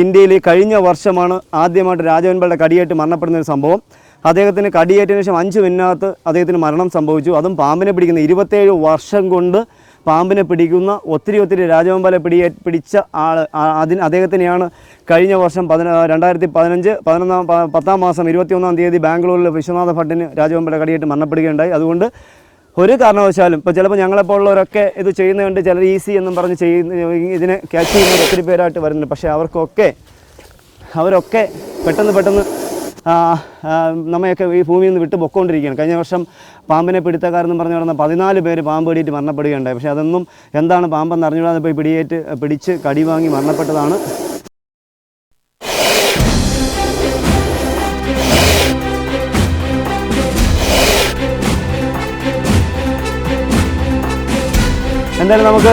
ഇന്ത്യയിൽ കഴിഞ്ഞ വർഷമാണ് ആദ്യമായിട്ട് രാജവൻപാലയുടെ കടിയേറ്റ് മരണപ്പെടുന്ന ഒരു സംഭവം. അദ്ദേഹത്തിന് കടിയേറ്റതിന് ശേഷം അഞ്ച് മിനിറ്റിനകത്ത് അദ്ദേഹത്തിന് മരണം സംഭവിച്ചു. അതും പാമ്പിനെ പിടിക്കുന്ന ഇരുപത്തേഴ് വർഷം കൊണ്ട് പാമ്പിനെ പിടിക്കുന്ന ഒത്തിരി ഒത്തിരി രാജവെമ്പാല പിടിയേ പിടിച്ച ആൾ അതിന് അദ്ദേഹത്തിനെയാണ് കഴിഞ്ഞ വർഷം പതിന രണ്ടായിരത്തി പതിനഞ്ച് പതിനൊന്നാം പത്താം മാസം ഇരുപത്തിയൊന്നാം തീയതി ബാംഗ്ലൂരിൽ വിശ്വനാഥ ഭട്ടിന് രാജവെമ്പാല കടിയേറ്റ് മരണപ്പെടുകയുണ്ടായി. അതുകൊണ്ട് ഒരു കാരണവശാലും ഇപ്പോൾ ചിലപ്പോൾ ഞങ്ങളെപ്പോലുള്ളവരൊക്കെ ഇത് ചെയ്യുന്നതുകൊണ്ട് ചിലർ ഈസി എന്നും പറഞ്ഞ് ചെയ്യുന്ന ഇതിനെ ക്യാച്ച് ചെയ്യുന്ന ഒത്തിരി പേരായിട്ട് വരുന്നുണ്ട്. പക്ഷേ അവർക്കൊക്കെ അവരൊക്കെ പെട്ടെന്ന് പെട്ടെന്ന് നമ്മയൊക്കെ ഈ ഭൂമിയിൽ നിന്ന് വിട്ട് പൊക്കോണ്ടിരിക്കുകയാണ്. കഴിഞ്ഞ വർഷം പാമ്പിനെ പിടുത്തക്കാരെന്ന് പറഞ്ഞു നടന്ന പതിനാല് പേര് പാമ്പ് പിടിയിട്ട് മരണപ്പെടുകയുണ്ടായി. പക്ഷേ അതൊന്നും എന്താണ് പാമ്പെന്ന് അറിഞ്ഞുകൂടാതെ പോയി പിടിയേറ്റ് പിടിച്ച് കടി വാങ്ങി മരണപ്പെട്ടതാണ്. എന്തായാലും നമുക്ക്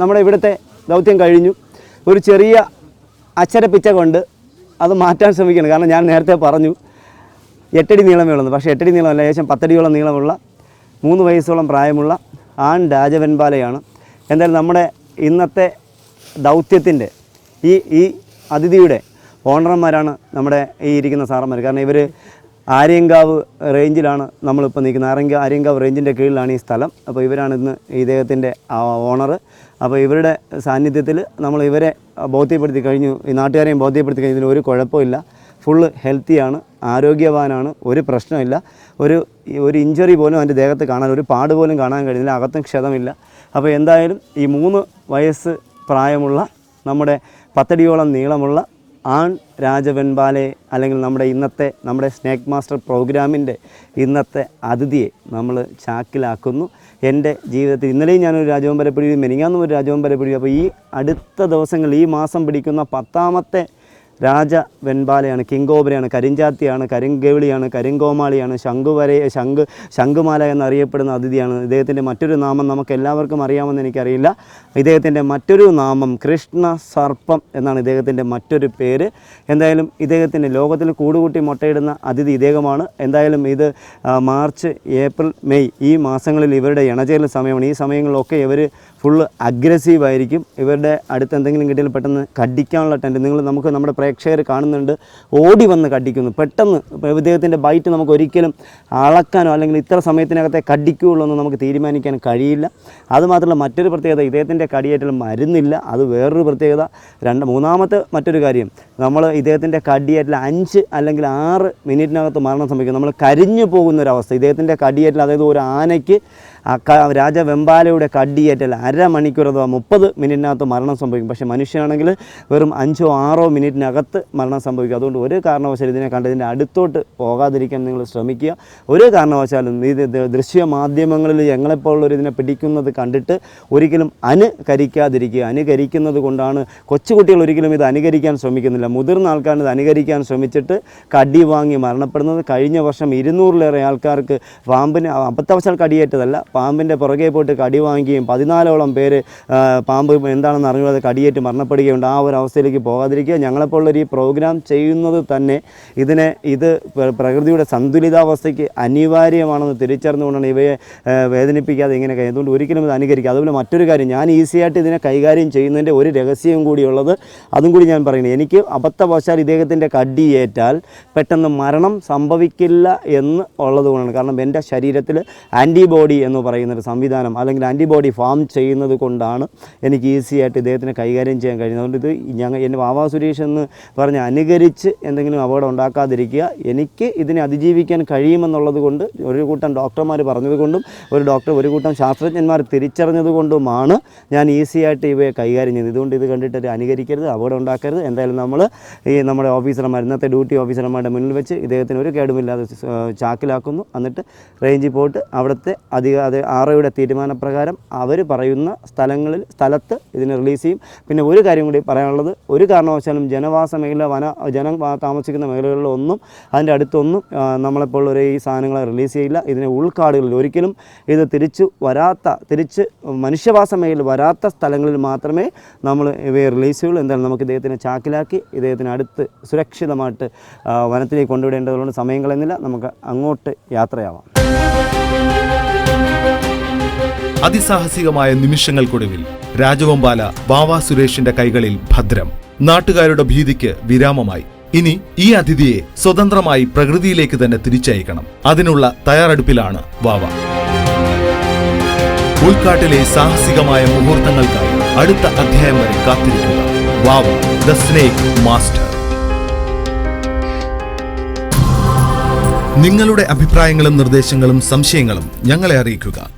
നമ്മുടെ ഇവിടുത്തെ ദൗത്യം കഴിഞ്ഞു. ഒരു ചെറിയ അച്ചരപ്പിച്ച കൊണ്ട് അത് മാറ്റാൻ ശ്രമിക്കണം. കാരണം ഞാൻ നേരത്തെ പറഞ്ഞു എട്ടടി നീളമേ ഉള്ളൂ പക്ഷേ എട്ടടി നീളമല്ല ഏകദേശം പത്തടിയോളം നീളമുള്ള മൂന്ന് വയസ്സോളം പ്രായമുള്ള ആൺ രാജവെൻപാലയാണ്. എന്തായാലും നമ്മുടെ ഇന്നത്തെ ദൗത്യത്തിന്റെ ഈ ഈ അതിഥിയുടെ ഓണർമാരാണ് നമ്മുടെ ഈ ഇരിക്കുന്ന സാറന്മാർ കാരണം ഇവർ ആര്യങ്കാവ് റേഞ്ചിലാണ് നമ്മളിപ്പോൾ നിൽക്കുന്നത്. ആര്യങ്ക ആര്യങ്കാവ് റേഞ്ചിന്റെ കീഴിലാണ് ഈ സ്ഥലം. അപ്പോൾ ഇവരാണ് ഇന്ന് ഇദ്ദേഹത്തിന്റെ ഓണർ അപ്പോൾ ഇവരുടെ സാന്നിധ്യത്തിൽ നമ്മൾ ഇവരെ ബോധ്യപ്പെടുത്തി കഴിഞ്ഞു. ഈ നാട്ടുകാരെയും ബോധ്യപ്പെടുത്തി കഴിഞ്ഞതിൽ ഒരു കുഴപ്പമില്ല. ഫുള്ള് ഹെൽത്തിയാണ് ആരോഗ്യവാനാണ്. ഒരു പ്രശ്നമില്ല. ഒരു ഒരു ഇഞ്ചറി പോലും അവന്റെ ദേഹത്ത് കാണാൻ ഒരു പാട് പോലും കാണാൻ കഴിഞ്ഞില്ല അകത്തും ക്ഷതമില്ല. അപ്പോൾ എന്തായാലും ഈ മൂന്ന് വയസ്സ് പ്രായമുള്ള നമ്മുടെ പത്തടിയോളം നീളമുള്ള ആൺ രാജവെൻപാലെ അല്ലെങ്കിൽ നമ്മുടെ ഇന്നത്തെ നമ്മുടെ സ്നേക്ക് മാസ്റ്റർ പ്രോഗ്രാമിന്റെ ഇന്നത്തെ അതിഥിയെ നമ്മൾ ചാക്കിലാക്കുന്നു. എന്റെ ജീവിതത്തിൽ ഇന്നലെയും ഞാനൊരു രാജവമ്പലപ്പിടിയും പിടി മെനിങ്ങാന്നും ഒരു രാജവമ്പലപ്പിടിയും അപ്പോൾ ഈ അടുത്ത ദിവസങ്ങളിൽ ഈ മാസം പിടിക്കുന്ന പത്താമത്തെ രാജ വെൺപാലയാണ് കിങ്കോബരയാണ് കരിഞ്ചാത്തിയാണ് കരിങ്കേവിളിയാണ് കരിങ്കോമാളിയാണ് ശംഖുവര ശംഖ് ശംഖുമാല എന്നറിയപ്പെടുന്ന അതിഥിയാണ്. ഇദ്ദേഹത്തിന്റെ മറ്റൊരു നാമം നമുക്ക് എല്ലാവർക്കും അറിയാമെന്ന് എനിക്കറിയില്ല. ഇദ്ദേഹത്തിന്റെ മറ്റൊരു നാമം കൃഷ്ണ സർപ്പം എന്നാണ് ഇദ്ദേഹത്തിന്റെ മറ്റൊരു പേര്. എന്തായാലും ഇദ്ദേഹത്തിന്റെ ലോകത്തിൽ കൂടുകൂട്ടി മുട്ടയിടുന്ന അതിഥി ഇദ്ദേഹമാണ്. എന്തായാലും ഇത് മാർച്ച് ഏപ്രിൽ മെയ് ഈ മാസങ്ങളിൽ ഇവരുടെ ഇണചേരൽ സമയമാണ്. ഈ സമയങ്ങളിലൊക്കെ ഇവർ ഫുള്ള് അഗ്രസീവായിരിക്കും ഇവരുടെ അടുത്ത് എന്തെങ്കിലും കിട്ടിയാൽ പെട്ടെന്ന് കടിക്കാനുള്ള ടെൻഡ് നിങ്ങൾ നമുക്ക് നമ്മുടെ പ്രേക്ഷകർ കാണുന്നുണ്ട്. ഓടി വന്ന് കടിക്കുന്നു. പെട്ടെന്ന് ഇദ്ദേഹത്തിന്റെ ബൈറ്റ് നമുക്ക് ഒരിക്കലും അളക്കാനോ അല്ലെങ്കിൽ ഇത്ര സമയത്തിനകത്തെ കടിക്കുകയുള്ളൂ എന്ന് നമുക്ക് തീരുമാനിക്കാൻ കഴിയില്ല. അതുമാത്രമല്ല മറ്റൊരു പ്രത്യേകത ഇദ്ദേഹത്തിന്റെ കടിയേറ്റൽ മരുന്നില്ല. അത് വേറൊരു പ്രത്യേകത. രണ്ട് മൂന്നാമത്തെ മറ്റൊരു കാര്യം നമ്മൾ ഇദ്ദേഹത്തിന്റെ കടിയേറ്റൽ അഞ്ച് അല്ലെങ്കിൽ ആറ് മിനിറ്റിനകത്ത് മരണം സംഭവിക്കും നമ്മൾ കരിഞ്ഞു പോകുന്ന അവസ്ഥ. ഇദ്ദേഹത്തിന്റെ കടിയേറ്റൽ അതായത് ഒരു ആനയ്ക്ക് രാജവെമ്പാലയുടെ രാജ വെമ്പാലയുടെ കടിയേറ്റൽ അരമണിക്കൂർ അഥവാ മുപ്പത് മിനിറ്റിനകത്ത് മരണം സംഭവിക്കും. പക്ഷേ മനുഷ്യനാണെങ്കിൽ വെറും അഞ്ചോ ആറോ മിനിറ്റിനകത്ത് മരണം സംഭവിക്കും. അതുകൊണ്ട് ഒരു കാരണവശാലും ഇതിനെ കണ്ടതിന്റെ അടുത്തോട്ട് പോകാതിരിക്കാൻ നിങ്ങൾ ശ്രമിക്കുക. ഒരു കാരണവശാലും ഇത് ദൃശ്യ മാധ്യമങ്ങളിൽ ഞങ്ങളെപ്പോലുള്ളവർ ഇതിനെ പിടിക്കുന്നത് കണ്ടിട്ട് ഒരിക്കലും അനുകരിക്കാതിരിക്കുക. അനുകരിക്കുന്നത് കൊണ്ടാണ് കൊച്ചുകുട്ടികൾ ഒരിക്കലും ഇത് അനുകരിക്കാൻ ശ്രമിക്കുന്നില്ല. മുതിർന്ന ആൾക്കാർ ഇത് അനുകരിക്കാൻ ശ്രമിച്ചിട്ട് കടി വാങ്ങി മരണപ്പെടുന്നത്. കഴിഞ്ഞ വർഷം ഇരുന്നൂറിലേറെ ആൾക്കാർക്ക് പാമ്പിന് അബദ്ധവശാൽ കടിയേറ്റതല്ല പാമ്പിന്റെ പുറകെ പോയിട്ട് കടി വാങ്ങുകയും പതിനാലോളം പേര് പാമ്പ് എന്താണെന്ന് അറിഞ്ഞാൽ കടിയേറ്റ് മരണപ്പെടുകയുണ്ട്. ആ ഒരു അവസ്ഥയിലേക്ക് പോകാതിരിക്കുക. ഞങ്ങളെപ്പോലുള്ളൊരു ഈ പ്രോഗ്രാം ചെയ്യുന്നത് തന്നെ ഇതിനെ ഇത് പ്രകൃതിയുടെ സന്തുലിതാവസ്ഥയ്ക്ക് അനിവാര്യമാണെന്ന് തിരിച്ചറിഞ്ഞുകൊണ്ടാണ് ഇവയെ വേദനിപ്പിക്കാതെ ഇങ്ങനെ കഴിഞ്ഞതുകൊണ്ട് ഒരിക്കലും ഇത് അനുകരിക്കുക. അതുപോലെ മറ്റൊരു കാര്യം ഞാൻ ഈസിയായിട്ട് ഇതിനെ കൈകാര്യം ചെയ്യുന്നതിന്റെ ഒരു രഹസ്യം കൂടിയുള്ളത് അതും കൂടി ഞാൻ പറയുന്നത് എനിക്ക് അബദ്ധവശാൽ ഇദ്ദേഹത്തിന്റെ കടിയേറ്റാൽ പെട്ടെന്ന് മരണം സംഭവിക്കില്ല എന്ന് ഉള്ളതുകൊണ്ടാണ്. കാരണം എന്റെ ശരീരത്തിൽ ആന്റിബോഡി എന്ന് പറയുന്ന ഒരു സംവിധാനം അല്ലെങ്കിൽ ആന്റിബോഡി ഫാം ചെയ്യുന്നത് കൊണ്ടാണ് എനിക്ക് ഈസി ആയിട്ട് ഇദ്ദേഹത്തിനെ കൈകാര്യം ചെയ്യാൻ കഴിയുന്നത്. അതുകൊണ്ട് ഇത് ഞങ്ങൾ എന്റെ വാവാ സുരേഷ് എന്ന് പറഞ്ഞ് അനുകരിച്ച് എന്തെങ്കിലും അപകടം ഉണ്ടാക്കാതിരിക്കുക. എനിക്ക് ഇതിനെ അതിജീവിക്കാൻ കഴിയുമെന്നുള്ളത് കൊണ്ട് ഒരു കൂട്ടം ഡോക്ടർമാർ പറഞ്ഞതുകൊണ്ടും ഒരു ഡോക്ടർ ഒരു കൂട്ടം ശാസ്ത്രജ്ഞന്മാർ തിരിച്ചറിഞ്ഞതുകൊണ്ടുമാണ് ഞാൻ ഈസി ആയിട്ട് ഇവയെ കൈകാര്യം ചെയ്യുന്നത്. ഇതുകൊണ്ട് ഇത് കണ്ടിട്ട് അനുകരിക്കരുത് അപകടം ഉണ്ടാക്കരുത്. എന്തായാലും നമ്മൾ ഈ നമ്മുടെ ഓഫീസർമാർ ഇന്നത്തെ ഡ്യൂട്ടി ഓഫീസർമാരുടെ മുന്നിൽ വെച്ച് ഇദ്ദേഹത്തിന് ഒരു കേടുമില്ലാതെ ചാക്കിലാക്കുന്നു. എന്നിട്ട് റേഞ്ചിൽ പോയിട്ട് അവിടുത്തെ അധിക അത് ആർ ഒയുടെ തീരുമാനപ്രകാരം അവർ പറയുന്ന സ്ഥലങ്ങളിൽ സ്ഥലത്ത് ഇതിനെ റിലീസ് ചെയ്യും. പിന്നെ ഒരു കാര്യം കൂടി പറയാനുള്ളത് ഒരു കാരണവശാലും ജനവാസ മേഖല വന ജനം താമസിക്കുന്ന മേഖലകളിലൊന്നും അതിന്റെ അടുത്തൊന്നും നമ്മളെപ്പോൾ ഒരു ഈ സാധനങ്ങളെ റിലീസ് ചെയ്യില്ല. ഇതിനെ ഉൾക്കാടുകളിൽ ഒരിക്കലും ഇത് തിരിച്ചു വരാത്ത തിരിച്ച് മനുഷ്യവാസ മേഖല വരാത്ത സ്ഥലങ്ങളിൽ മാത്രമേ നമ്മൾ ഇവയെ റിലീസ് ചെയ്യുള്ളൂ. എന്തായാലും നമുക്ക് ഇദ്ദേഹത്തിനെ ചാക്കിലാക്കി ഇദ്ദേഹത്തിന് അടുത്ത് സുരക്ഷിതമായിട്ട് വനത്തിലേക്ക് കൊണ്ടുവിടേണ്ടതുകൊണ്ട് സമയം കളയുന്നില്ല. നമുക്ക് അങ്ങോട്ട് യാത്രയാവാം. അതിസാഹസികമായ നിമിഷങ്ങൾക്കൊടുവിൽ രാജവമ്പാല ബാവ സുരേഷിന്റെ കൈകളിൽ ഭദ്രം. നാട്ടുകാരുടെ ഭീതിക്ക് വിരാമമായി. ഇനി ഈ അതിഥിയെ സ്വതന്ത്രമായി പ്രകൃതിയിലേക്ക് തന്നെ തിരിച്ചയക്കണം. അതിനുള്ള തയ്യാറെടുപ്പിലാണ് വാവ. ഉൾക്കാട്ടിലെ സാഹസികമായ മുഹൂർത്തങ്ങൾക്കായി അടുത്ത അധ്യായം വരെ കാത്തിരിക്കുക. വാവ ദ സ്നേക് മാസ്റ്റർ. നിങ്ങളുടെ അഭിപ്രായങ്ങളും നിർദ്ദേശങ്ങളും സംശയങ്ങളും ഞങ്ങളെ അറിയിക്കുക.